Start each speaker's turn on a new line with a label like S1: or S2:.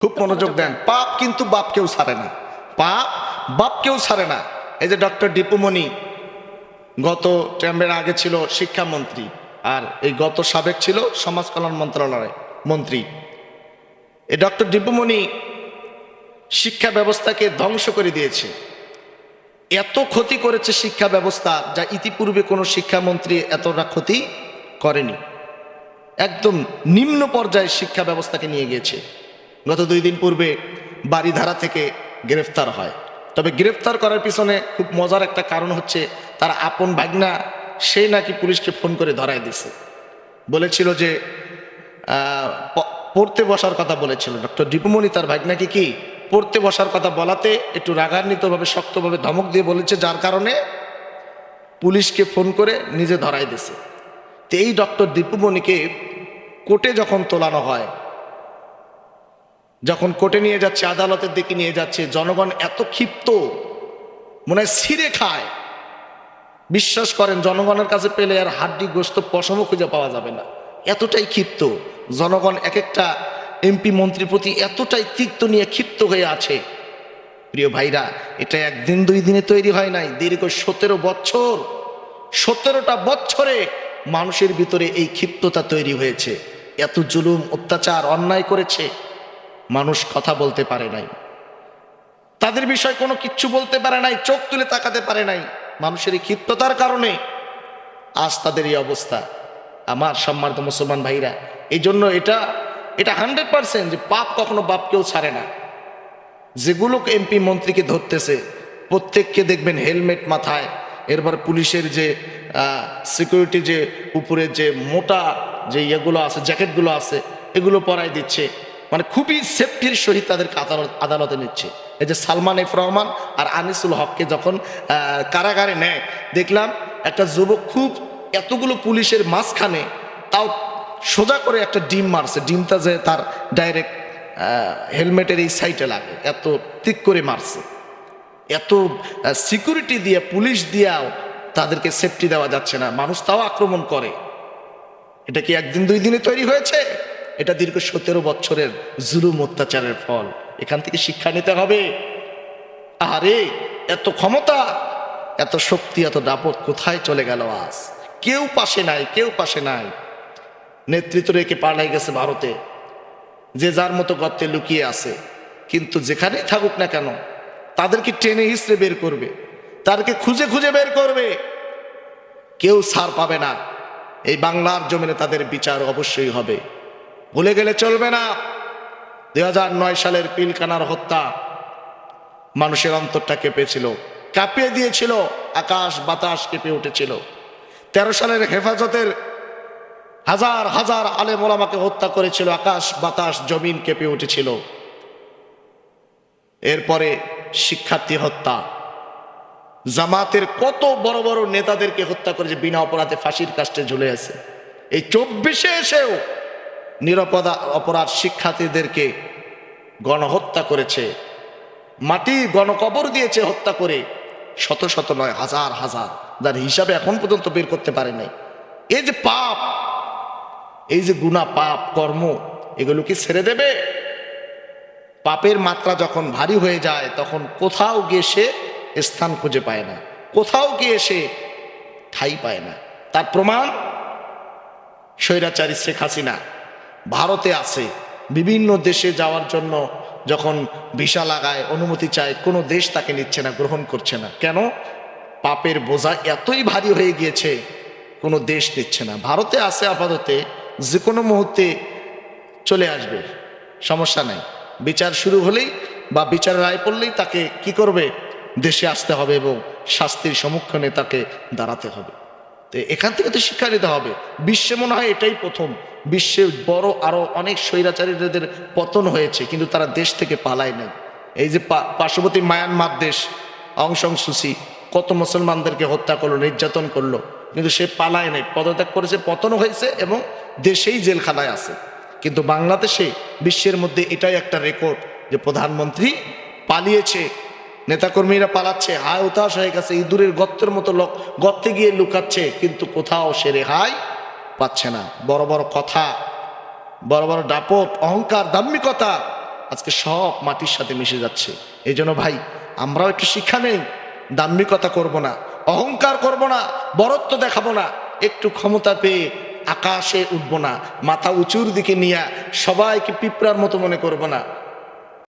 S1: খুব মনোযোগ দেন। পাপ কিন্তু বাপ কেউ ছাড়ে না। পাপ বাপ কেউ ছাড়ে না। এই যে ডক্টর দীপুমণি গত ট্যাম্বের আগে ছিল শিক্ষামন্ত্রী আর এই গত সাবেক ছিল সমাজ কল্যাণ মন্ত্রণালয় মন্ত্রী। এই ডক্টর দীপুমণি শিক্ষা ব্যবস্থাকে ধ্বংস করে দিয়েছে। এত ক্ষতি করেছে শিক্ষা ব্যবস্থা যা ইতিপূর্বে কোনো শিক্ষামন্ত্রী এতটা ক্ষতি করেনি। একদম নিম্ন পর্যায়ে শিক্ষা ব্যবস্থাকে নিয়ে গিয়েছে। গত দুই দিন পূর্বে বাড়িধারা থেকে গ্রেফতার হয়। তবে গ্রেফতার করার পিছনে খুব মজার একটা কারণ হচ্ছে তার আপন ভাগনা, সে নাকি পুলিশকে ফোন করে ধরায় দিছে। বলেছিল যে পড়তে বসার কথা বলেছিল। ডক্টর দীপুমণি তার ভাগনাকে কি পড়তে বসার কথা বলাতে একটু রাগান্বিতভাবে, শক্তভাবে ধমক দিয়ে বলেছে, যার কারণে পুলিশকে ফোন করে নিজে ধরাই দিছে। তো এই ডক্টর দীপুমণিকে কোর্টে যখন তোলানো হয় যখন কোর্টে নিয়ে যাচ্ছে, আদালতের দিকে নিয়ে যাচ্ছে, জনগণ এত ক্ষিপ্ত, মনে হয় ছিঁড়ে খায়। বিশ্বাস করেন, জনগণের কাছে পেলে আর হাড্ডি গোস্ত পশমও খুঁজে পাওয়া যাবে না। এতটাই ক্ষিপ্ত, জনগণ এক একটা এমপি মন্ত্রীর প্রতি এতটাই তিক্ত নিয়ে ক্ষিপ্ত হয়ে আছে। প্রিয় ভাইরা, এটা একদিন দুই দিনে তৈরি হয় নাই, দীর্ঘ সতেরো বছর, সতেরোটা বছরে মানুষের ভিতরে এই ক্ষিপ্ততা তৈরি হয়েছে। এত জুলুম, অত্যাচার, অন্যায় করেছে। মানুষ কথা বলতে পারে নাই। তাদের বিষয় কোনো কিচ্ছু বলতে পারে নাই, চোখ তুলে তাকাতে পারে নাই। মানুষের এই ক্ষিপ্ততার কারণে আজ তাদের এই অবস্থা। আমার সম্মানিত মুসলমান ভাইরা এই জন্য এটা এটা হান্ড্রেড পার্সেন্ট যে পাপ কখনো বাপকেও ছাড়ে না। যেগুলো এমপি মন্ত্রীকে ধরতেছে, প্রত্যেককে দেখবেন হেলমেট মাথায়। এরপর পুলিশের যে সিকিউরিটি যে, উপরে যে মোটা যে ইয়েগুলো আছে, জ্যাকেটগুলো আছে, এগুলো পরাই দিচ্ছে। মানে খুবই সেফটির সহিত তাদেরকে আদালত, আদালতে নিচ্ছে। এই যে সালমান এফ রহমান আর আনিসুল হককে যখন কারাগারে নেয়, দেখলাম একটা যুবক খুব এতগুলো পুলিশের মাঝখানে তাও সোজা করে একটা ডিম মারছে। ডিমটা যে তার ডাইরেক্ট হেলমেটের এই সাইডে লাগে, এত তিক করে মারছে। এত সিকিউরিটি দিয়ে, পুলিশ দিয়াও তাদেরকে সেফটি দেওয়া যাচ্ছে না। মানুষ তাও আক্রমণ করে। এটা কি একদিন দুই দিনে তৈরি হয়েছে? এটা দীর্ঘ সতেরো বছরের জুলুম অত্যাচারের ফল। এখান থেকে শিক্ষা নিতে হবে। আরে এত ক্ষমতা, এত শক্তি, এত দাপট কোথায় চলে গেল আজ? কেউ পাশে নাই, কেউ পাশে নাই। নেতৃত্ব রেখে পালাই গেছে ভারতে। যে যার মতো গর্তে লুকিয়ে আছে। কিন্তু যেখানেই থাকুক না কেন, তাদেরকে টেনে হিসড়ে বের করবে। তাদেরকে খুঁজে খুঁজে বের করবে। কেউ ছাড় পাবে না। এই বাংলার জমিনে তাদের বিচার অবশ্যই হবে। ভুলে গেলে চলবে না। দুই নয় সালের পিলকানার হত্যা মানুষের অন্তরটা কেঁপেছিল, কাঁপিয়ে দিয়েছিল, আকাশ বাতাস কেঁপে উঠেছিল। তেরো সালের হেফাজতের হাজার হাজার আলে মোলামাকে হত্যা করেছিল, আকাশ বাতাস জমিন কেঁপে উঠেছিল। এরপরে শিক্ষার্থী হত্যা। জামাতের কত বড় বড় নেতাদেরকে হত্যা করেছে, বিনা অপরাধে ফাঁসির কাস্টে ঝুলে আছে। এই চব্বিশে এসেও নিরাপদা অপরাধ শিক্ষার্থীদেরকে গণহত্যা করেছে। মাটি গণকবর দিয়েছে হত্যা করে শত শত নয়, হাজার হাজার। যার হিসাবে এখন পর্যন্ত বের করতে পারে নাই। এই যে পাপ, এই যে গুণা পাপ, কর্ম, এগুলো কি ছেড়ে দেবে? পাপের মাত্রা যখন ভারী হয়ে যায়, তখন কোথাও গিয়ে সে স্থান খুঁজে পায় না। কোথাও গিয়ে সে ঠাই পায় না। তার প্রমাণ স্বৈরাচারী শেখ হাসিনা। ভারতে আছে। বিভিন্ন দেশে যাওয়ার জন্য যখন ভিসা লাগায়, অনুমতি চায়, কোনো দেশ তাকে নিচ্ছে না, গ্রহণ করছে না। কেন? পাপের বোঝা এতই ভারী হয়ে গিয়েছে, কোনো দেশ নিচ্ছে না। ভারতে আছে আপাততে, যে কোনো মুহূর্তে চলে আসবে, সমস্যা নাই। বিচার শুরু হলেই বা বিচার রায় পড়লেই তাকে কি করবে? দেশে আসতে হবে এবং শাস্তির সম্মুখীনে তাকে দাঁড়াতে হবে। তো এখান থেকে তো শিক্ষা নিতে হবে। বিশ্বে মনে হয় এটাই প্রথম। বিশ্বে বড় আরও অনেক স্বৈরাচারীদের পতন হয়েছে, কিন্তু তারা দেশ থেকে পালায় নাই। এই যে পার্শ্ববর্তী মায়ানমার দেশ অংশং সুসি কত মুসলমানদেরকে হত্যা করল, নির্যাতন করল, কিন্তু সে পালায় নাই। পদত্যাগ করেছে পতন হয়েছে এবং দেশেই জেলখানায় আছে। কিন্তু বাংলাদেশে বিশ্বের মধ্যে এটাই একটা রেকর্ড যে প্রধানমন্ত্রী পালিয়েছে নেতাকর্মীরা পালাচ্ছে, হায় উতাস হয়ে গেছে, ইঁদুরের গর্তের মতো লোক গর্তে গিয়ে লুকাচ্ছে, কিন্তু কোথাও সে রেহাই পাচ্ছে না। বড় বড় কথা, বড় বড় ডাপট অহংকার দাম্মিকতা আজকে সব মাটির সাথে মিশে যাচ্ছে। এই জন্য ভাই, আমরাও একটু শিক্ষা নেই, দাম্ভিকতা করব না, অহংকার করব না, বরত্ব দেখাবো না, একটু ক্ষমতা পেয়ে আকাশে উঠবো না, মাথা উঁচুর দিকে নিয়ে সবাইকে পিঁপড়ার মতো মনে করব না।